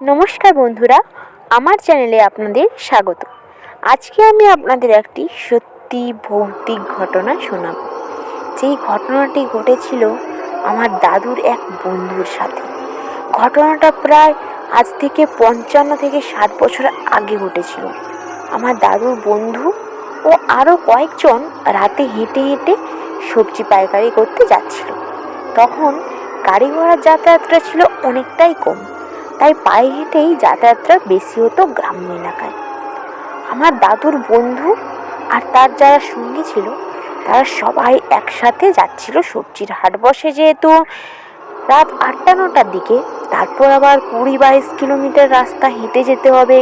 নমস্কার বন্ধুরা, আমার চ্যানেলে আপনাদের স্বাগত। আজকে আমি আপনাদের একটি সত্যি ভৌতিক ঘটনা শোনাব। যেই ঘটনাটি ঘটেছিল আমার দাদুর এক বন্ধুর সাথে। ঘটনাটা প্রায় আজ থেকে পঞ্চান্ন থেকে ষাট বছর আগে ঘটেছিল। আমার দাদুর বন্ধু ও আরও কয়েকজন রাতে হেঁটে হেঁটে সবজি পাইকারি করতে যাচ্ছিল। তখন গাড়ি ঘোড়ার যাতায়াতটা ছিল অনেকটাই কম। তাই পায়ে হেঁটেই যাতায়াতটা বেশি হতো গ্রাম্য এলাকায়। আমার দাদুর বন্ধু আর তার যারা সঙ্গী ছিল, তারা সবাই একসাথে যাচ্ছিল সবজির হাট বসে যেহেতু। রাত আটটা নটার দিকে, তারপর আবার কুড়ি বাইশ কিলোমিটার রাস্তা হেঁটে যেতে হবে,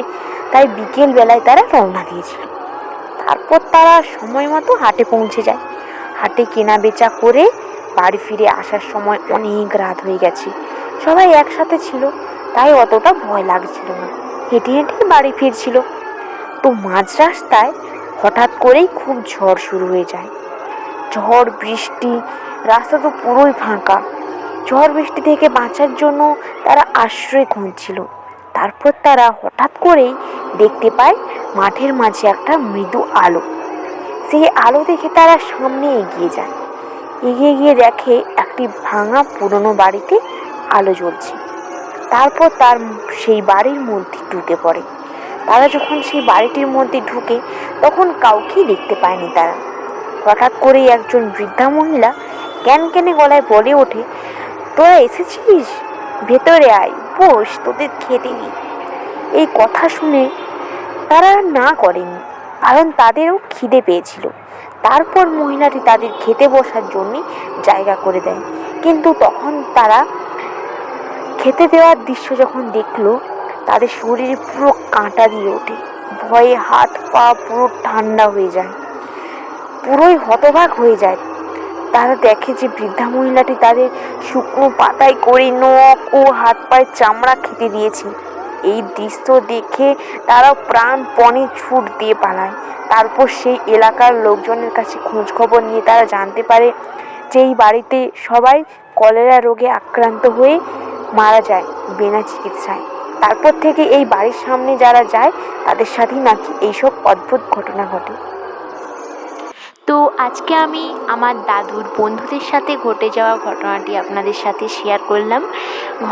তাই বিকেল বেলায় তারা রওনা দিয়েছিল। তারপর তারা সময় মতো হাটে পৌঁছে যায়। হাটে কেনা বেচা করে বাড়ি ফিরে আসার সময় অনেক রাত হয়ে গেছে। সবাই একসাথে ছিল, তাই অতটা ভয় লাগছিল না। হেঁটে হেঁটে বাড়ি ফিরছিল। তো মাঝ রাস্তায় হঠাৎ করেই খুব ঝড় শুরু হয়ে যায়। ঝড়, বৃষ্টি, রাস্তা তো পুরোই ফাঁকা। ঝড়, বৃষ্টি থেকে বাঁচার জন্য তারা আশ্রয় খুঁজছিল। তারপর তারা হঠাৎ করেই দেখতে পায় মাঠের মাঝে একটা মৃদু আলো। সেই আলো দেখে তারা সামনে এগিয়ে যায়। এগিয়ে গিয়ে দেখে একটি ভাঙা পুরনো বাড়িতে আলো জ্বলছে। তারপর তার সেই বাড়ির মধ্যে ঢুকে পড়ে। তারা যখন সেই বাড়িটির মধ্যে ঢুকে, তখন কাউকেই দেখতে পায়নি তারা। হঠাৎ করেই একজন বৃদ্ধা মহিলা ক্যান ক্যানে গলায় বলে ওঠে, তোরা এসেছিস? ভেতরে আয়, বস, তোদের খেতে দিই এই কথা শুনে তারা না করেনি, কারণ তাদেরও খিদে পেয়েছিল। তারপর মহিলাটি তাদের খেতে বসার জন্যে জায়গা করে দেয়। কিন্তু তখন তারা খেতে দেওয়ার দৃশ্য যখন দেখল, তাদের শরীরে পুরো কাঁটা দিয়ে ওঠে। ভয়ে হাত পা পুরো ঠান্ডা হয়ে যায়। পুরোই হতবাক হয়ে যায়। তারা দেখে যে বৃদ্ধা মহিলাটি তাদের শুকনো পাতায় করে নখ ও হাত পায়ের চামড়া খেতে দিয়েছে। এই দৃশ্য দেখে তারা প্রাণপণে ছুট দিয়ে পালায়। তারপর সেই এলাকার লোকজনের কাছে খোঁজখবর নিয়ে তারা জানতে পারে যে এই বাড়িতে সবাই কলেরা রোগে আক্রান্ত হয়ে মারা যায় বিনা চিকিৎসায়। তারপর থেকে এই বাড়ির সামনে যারা যায়, তাদের সাথেই নাকি এইসব অদ্ভুত ঘটনা ঘটে। তো আজকে আমি আমার দাদুর বন্ধুদের সাথে ঘটে যাওয়া ঘটনাটি আপনাদের সাথে শেয়ার করলাম।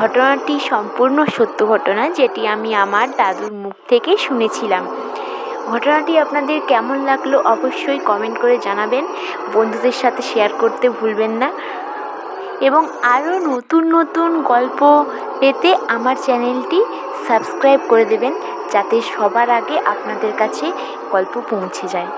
ঘটনাটি সম্পূর্ণ সত্য ঘটনা, যেটি আমি আমার দাদুর মুখ থেকে শুনেছিলাম। ঘটনাটি আপনাদের কেমন লাগল অবশ্যই কমেন্ট করে জানাবেন। বন্ধুদের সাথে শেয়ার করতে ভুলবেন না। এবং আরও নতুন নতুন গল্প পেতে আমার চ্যানেলটি সাবস্ক্রাইব করে দেবেন যাতে সবার আগে আপনাদের কাছে গল্প পৌঁছে যায়।